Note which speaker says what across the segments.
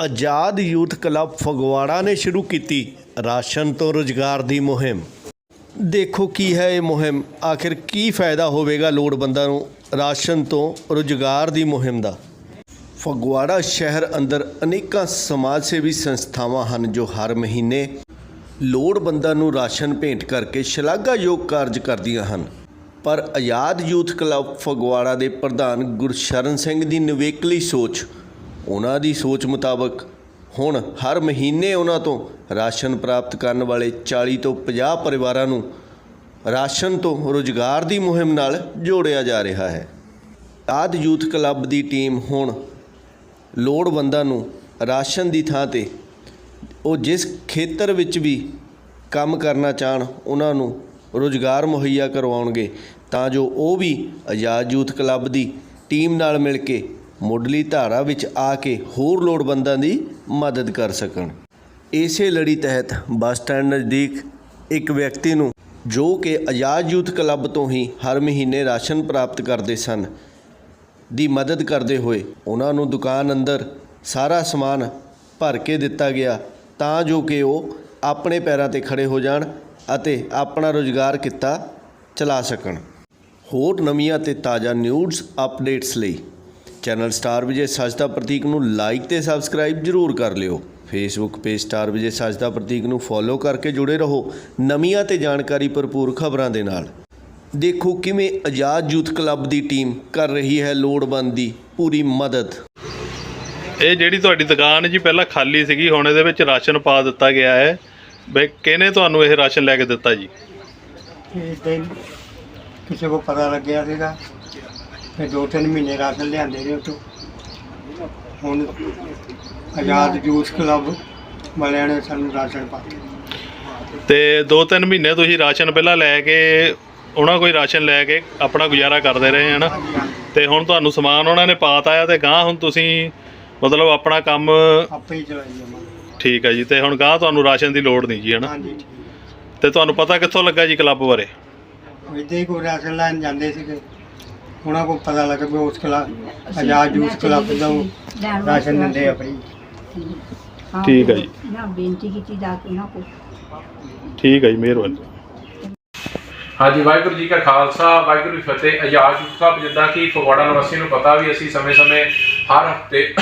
Speaker 1: ਆਜ਼ਾਦ youth club Phagwara ਨੇ ਸ਼ੁਰੂ ਕੀਤੀ ਰਾਸ਼ਨ ਤੋਂ ਰੁਜ਼ਗਾਰ ਦੀ ਮੁਹਿੰਮ। ਦੇਖੋ ਕੀ ਹੈ ਇਹ ਮੁਹਿੰਮ। ਆਖਿਰ ਕੀ ਫਾਇਦਾ ਹੋਵੇਗਾ ਲੋੜਵੰਦਾਂ ਨੂੰ ਰਾਸ਼ਨ ਤੋਂ ਰੁਜ਼ਗਾਰ ਦੀ ਮੁਹਿੰਮ ਦਾ? ਫਗਵਾੜਾ ਸ਼ਹਿਰ ਅੰਦਰ ਅਨੇਕਾਂ ਸਮਾਜ ਸੇਵੀ ਸੰਸਥਾਵਾਂ ਹਨ ਜੋ ਹਰ ਮਹੀਨੇ ਲੋੜਵੰਦਾਂ ਨੂੰ ਰਾਸ਼ਨ ਭੇਂਟ ਕਰਕੇ ਸ਼ਲਾਘਾਯੋਗ ਕਾਰਜ ਕਰਦੀਆਂ ਹਨ। ਪਰ ਆਜ਼ਾਦ ਯੂਥ ਕਲੱਬ ਫਗਵਾੜਾ ਦੇ ਪ੍ਰਧਾਨ ਗੁਰਸ਼ਰਨ ਸਿੰਘ ਦੀ ਨਿਵੇਕਲੀ ਸੋਚ ਉਹਨਾਂ ਦੀ ਸੋਚ ਮੁਤਾਬਕ ਹੁਣ ਹਰ ਮਹੀਨੇ ਉਹਨਾਂ ਤੋਂ ਰਾਸ਼ਨ ਪ੍ਰਾਪਤ ਕਰਨ ਵਾਲੇ 40 ਤੋਂ 50 ਪਰਿਵਾਰਾਂ ਨੂੰ ਰਾਸ਼ਨ ਤੋਂ ਰੁਜ਼ਗਾਰ ਦੀ ਮੁਹਿੰਮ ਨਾਲ ਜੋੜਿਆ ਜਾ ਰਿਹਾ ਹੈ। ਆਦ ਯੂਥ ਕਲੱਬ ਦੀ ਟੀਮ ਹੁਣ ਲੋੜਵੰਦਾਂ ਨੂੰ ਰਾਸ਼ਨ ਦੀ ਥਾਂ ਤੇ ਉਹ ਜਿਸ ਖੇਤਰ ਵਿੱਚ ਵੀ ਕੰਮ ਕਰਨਾ ਚਾਹਣ, ਉਹਨਾਂ ਨੂੰ ਰੁਜ਼ਗਾਰ ਮੁਹੱਈਆ ਕਰਵਾਉਣਗੇ ਤਾਂ ਜੋ ਉਹ ਵੀ ਆਜ਼ਾਦ ਯੂਥ ਕਲੱਬ ਦੀ ਟੀਮ ਨਾਲ ਮਿਲ ਕੇ ਮੁੱਢਲੀ ਧਾਰਾ ਵਿੱਚ ਆ ਕੇ ਹੋਰ ਲੋੜਵੰਦਾਂ ਦੀ ਮਦਦ ਕਰ ਸਕਣ। ਇਸੇ ਲੜੀ ਤਹਿਤ ਬੱਸ ਸਟੈਂਡ ਨਜ਼ਦੀਕ ਇੱਕ ਵਿਅਕਤੀ ਨੂੰ ਜੋ ਕਿ ਆਜ਼ਾਦ ਯੂਥ ਕਲੱਬ ਤੋਂ ਹੀ ਹਰ ਮਹੀਨੇ ਰਾਸ਼ਨ ਪ੍ਰਾਪਤ ਕਰਦੇ ਸਨ, ਦੀ ਮਦਦ ਕਰਦੇ ਹੋਏ ਉਹਨਾਂ ਨੂੰ ਦੁਕਾਨ ਅੰਦਰ ਸਾਰਾ ਸਮਾਨ ਭਰ ਕੇ ਦਿੱਤਾ ਗਿਆ ਤਾਂ ਜੋ ਕਿ ਉਹ ਆਪਣੇ ਪੈਰਾਂ ਤੇ ਖੜੇ ਹੋ ਜਾਣ ਅਤੇ ਆਪਣਾ ਰੋਜ਼ਗਾਰ ਕਿੱਤਾ ਚਲਾ ਸਕਣ। ਹੋਰ ਨਵੀਆਂ ਤੇ ਤਾਜ਼ਾ ਨਿਊਜ਼ ਅਪਡੇਟਸ ਲਈ ਚੈਨਲ ਸਟਾਰ ਵਿਜੇ ਸੱਚ ਦਾ ਪ੍ਰਤੀਕ ਨੂੰ ਲਾਈਕ ਤੇ ਸਬਸਕ੍ਰਾਈਬ ਜ਼ਰੂਰ ਕਰ ਲਿਓ। ਫੇਸਬੁੱਕ ਪੇਜ ਸਟਾਰ ਵਿਜੇ ਸੱਚ ਦਾ ਪ੍ਰਤੀਕ ਨੂੰ ਫੋਲੋ ਕਰਕੇ ਜੁੜੇ ਰਹੋ ਨਵੀਆਂ ਤੇ ਜਾਣਕਾਰੀ ਭਰਪੂਰ ਖਬਰਾਂ ਦੇ ਨਾਲ। ਦੇਖੋ ਕਿਵੇਂ ਆਜ਼ਾਦ ਯੂਥ ਕਲੱਬ ਦੀ ਟੀਮ ਕਰ ਰਹੀ ਹੈ ਲੋੜਵੰਦ ਦੀ ਪੂਰੀ ਮਦਦ।
Speaker 2: ਇਹ ਜਿਹੜੀ ਤੁਹਾਡੀ ਦੁਕਾਨ ਜੀ ਪਹਿਲਾਂ ਖਾਲੀ ਸੀਗੀ ਹੁਣ ਇਹਦੇ ਵਿੱਚ ਰਾਸ਼ਨ ਪਾ ਦਿੱਤਾ ਗਿਆ ਹੈ। ਬਈ ਕਿਹਨੇ ਤੁਹਾਨੂੰ ਇਹ ਰਾਸ਼ਨ ਲੈ ਕੇ ਦਿੱਤਾ ਜੀ?
Speaker 3: ਇਹ ਦਿਨ ਕਿਸੇ ਕੋ ਪਤਾ ਲੱਗਿਆ ਸੀਗਾ। ਫਿਰ ਦੋ ਤਿੰਨ ਮਹੀਨੇ ਰਾਸ਼ਨ ਲਿਆਂਦੇ ਰਹੇ ਉਤੋਂ ਹੁਣ ਆਜ਼ਾਦ ਯੂਥ ਕਲੱਬ ਵਾਲਿਆਂ ਨੇ ਸਾਨੂੰ ਰਾਸ਼ਨ ਪਾਇਆ
Speaker 2: ਤੇ 2-3 ਮਹੀਨੇ ਤੁਸੀਂ ਰਾਸ਼ਨ ਪਹਿਲਾਂ ਲੈ ਕੇ ਉਹਨਾਂ ਕੋਈ ਰਾਸ਼ਨ ਲੈ ਕੇ ਆਪਣਾ ਗੁਜ਼ਾਰਾ ਕਰਦੇ ਰਹੇ ਹਨ? ਤੇ ਹੁਣ ਤੁਹਾਨੂੰ ਸਮਾਨ ਉਹਨਾਂ ਨੇ ਪਾਤਾ ਆ ਤੇ ਗਾਂ ਹੁਣ ਤੁਸੀਂ ਮਤਲਬ ਆਪਣਾ ਕੰਮ
Speaker 3: ਆਪੇ ਹੀ ਚਲਾਈ ਜਾਵਾਂਗੇ।
Speaker 2: ਠੀਕ ਹੈ ਜੀ ਤੇ ਹੁਣ ਗਾਂ ਤੁਹਾਨੂੰ ਰਾਸ਼ਨ ਦੀ ਲੋੜ ਨਹੀਂ ਜੀ ਹਨਾ?
Speaker 3: ਹਾਂਜੀ
Speaker 2: ਤੇ ਤੁਹਾਨੂੰ ਪਤਾ ਕਿੱਥੋਂ ਲੱਗਾ ਜੀ ਕਲੱਬ ਬਾਰੇ?
Speaker 3: ਇੱਦਾਂ ਹੀ ਕੋਈ ਰਾਸ਼ਨ ਲੈਣ ਜਾਂਦੇ ਸੀਗੇ। ਉਹਨਾਂ ਕੋਲ ਪਤਾ ਲੱਗਾ ਵੀ ਉਸ ਕਲੱਬ ਆਜ਼ਾਦ ਯੂਥ ਕਲੱਬ ਦਾ ਉਹ ਰਾਸ਼ਨ ਦਿੰਦੇ ਆ ਭਾਈ
Speaker 2: ਠੀਕ ਹੈ ਜੀ।
Speaker 4: ਨਾ ਬੇਨਤੀ ਕੀਤੀ ਜਾ ਕੇ ਉਹਨਾਂ ਕੋਲ।
Speaker 2: ਠੀਕ ਹੈ ਜੀ ਮਿਹਰਬਾਨੀ।
Speaker 5: ਹਾਂਜੀ ਵਾਹਿਗੁਰੂ ਜੀ ਕਾ ਖਾਲਸਾ ਵਾਹਿਗੁਰੂ ਜੀ ਕੀ ਫਤਿਹ। ਆਜ਼ਾਦ ਯੂਥ ਕਲੱਬ ਜਿੱਦਾਂ ਕਿ ਫਗਵਾੜਾ ਨਿਵਾਸੀ ਨੂੰ ਪਤਾ ਵੀ ਅਸੀਂ ਸਮੇਂ-ਸਮੇਂ ਹਰ ਹਫ਼ਤੇ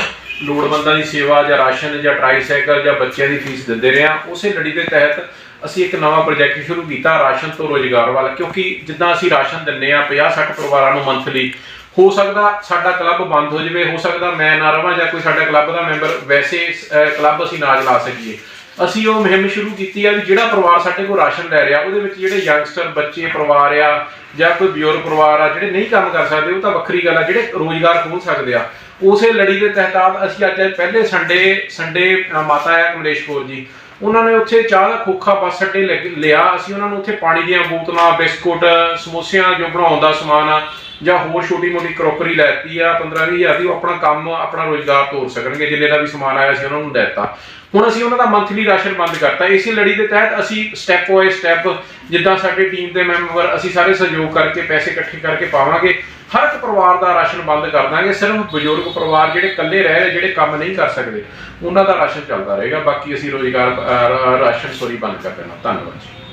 Speaker 5: ਲੋੜਵੰਦਾਂ ਦੀ ਸੇਵਾ ਜਾਂ ਰਾਸ਼ਨ ਜਾਂ ਟ੍ਰਾਈਸਾਈਕਲ ਜਾਂ ਬੱਚਿਆਂ ਦੀ ਫੀਸ ਦਿੰਦੇ ਰਹੇ ਹਾਂ। ਉਸੇ ਲੜੀ ਦੇ ਤਹਿਤ ਅਸੀਂ ਇੱਕ ਨਵਾਂ ਪ੍ਰੋਜੈਕਟ ਸ਼ੁਰੂ ਕੀਤਾ ਰਾਸ਼ਨ ਤੋਂ ਰੋਜ਼ਗਾਰ ਵਾਲਾ, ਕਿਉਂਕਿ ਜਿੱਦਾਂ ਅਸੀਂ ਰਾਸ਼ਨ ਦਿੰਨੇ ਆ 50-60 ਪਰਿਵਾਰਾਂ ਨੂੰ ਮੰਥਲੀ ਹੋ ਸਕਦਾ ਸਾਡਾ ਕਲੱਬ ਬੰਦ ਹੋ ਜਾਵੇ, ਹੋ ਸਕਦਾ ਮੈਂ ਨਾ ਰਵਾਂ ਜਾਂ ਕੋਈ ਸਾਡਾ ਕਲੱਬ ਦਾ ਮੈਂਬਰ ਵੈਸੇ ਕਲੱਬ ਅਸੀਂ ਨਾ ਚਲਾ ਸਕੀਏ। ਅਸੀਂ ਉਹ ਮੁਹਿੰਮ ਸ਼ੁਰੂ ਕੀਤੀ ਆ ਵੀ ਜਿਹੜਾ ਪਰਿਵਾਰ ਸਾਡੇ ਕੋਲ ਰਾਸ਼ਨ ਲੈ ਰਿਹਾ, ਉਹਦੇ ਵਿੱਚ ਜਿਹੜੇ ਯੰਗਸਟਰ ਬੱਚੇ, ਪਰਿਵਾਰ ਆ, ਜਾਂ ਕੋਈ ਬਜ਼ੁਰਗ ਪਰਿਵਾਰ ਆ, ਜਿਹੜੇ ਨਹੀਂ ਕੰਮ ਕਰ ਸਕਦੇ, ਉਹ ਤਾਂ ਵੱਖਰੀ ਗੱਲ ਆ, ਜਿਹੜੇ ਰੋਜ਼ਗਾਰ ਖੋਲ ਸਕਦੇ ਆ। ਉਸੇ ਲੜੀ ਦੇ ਤਹਿਤ ਅਸੀਂ ਅੱਜ ਪਹਿਲੇ ਸੰਡੇ ਸੰਡੇ ਮਾਤਾ ਹੈ ਕਮਲੇਸ਼ ਕੌਰ ਜੀ ਉਹਨਾਂ ਨੇ ਉੱਥੇ ਚਾਹ ਦਾ ਖੋਖਾ ਬੱਸ ਅੱਡੇ ਲੱਗ- ਲਿਆ। ਅਸੀਂ ਉਹਨਾਂ ਨੂੰ ਉੱਥੇ ਪਾਣੀ ਦੀਆਂ ਬੋਤਲਾਂ, ਬਿਸਕੁਟ, ਸਮੋਸਿਆਂ ਜੋ ਬਣਾਉਣ ਦਾ ਸਮਾਨ ਆ ਜਾਂ ਹੋਰ ਛੋਟੀ ਮੋਟੀ ਕਰੋਕਰੀ ਲੈਤੀ ਆ 15 ਹਜ਼ਾਰ ਦੀ, ਉਹ ਆਪਣਾ ਕੰਮ, ਆਪਣਾ ਰੋਜ਼ਗਾਰ ਤੋਰ ਸਕਣਗੇ, ਜਿੰਨੇ ਦਾ ਵੀ ਸਮਾਨ ਆਇਆ ਸੀ ਉਹਨਾਂ ਨੂੰ ਦਿੱਤਾ। ਹੁਣ ਅਸੀਂ ਉਹਨਾਂ ਦਾ ਮੰਥਲੀ ਰਾਸ਼ਨ ਬੰਦ ਕਰਤਾ। ਇਸੇ ਲੜੀ ਦੇ ਤਹਿਤ ਅਸੀਂ ਸਟੈਪ ਬਾਏ ਸਟੈਪ ਜਿੱਦਾਂ ਸਾਡੇ ਟੀਮ ਦੇ ਮੈਂਬਰ ਅਸੀਂ ਸਾਰੇ ਸਹਿਯੋਗ ਕਰਕੇ, ਪੈਸੇ ਇਕੱਠੇ ਕਰਕੇ ਪਾਵਾਂਗੇ। ਹਰ ਇੱਕ ਪਰਿਵਾਰ ਦਾ ਰਾਸ਼ਨ ਬੰਦ ਕਰ ਦਾਂਗੇ। ਸਿਰਫ ਬਜ਼ੁਰਗ ਪਰਿਵਾਰ ਜਿਹੜੇ ਇਕੱਲੇ ਰਹਿ ਰਹੇ, ਜਿਹੜੇ ਕੰਮ ਨਹੀਂ ਕਰ ਸਕਦੇ, ਉਹਨਾਂ ਦਾ ਰਾਸ਼ਨ ਚੱਲਦਾ ਰਹੇਗਾ। ਬਾਕੀ ਅਸੀਂ ਰੋਜ਼ਗਾਰ ਰਾਸ਼ਨ ਸੋਰੀ ਬੰਦ ਕਰ ਦੇਣਾ। ਧੰਨਵਾਦ ਜੀ।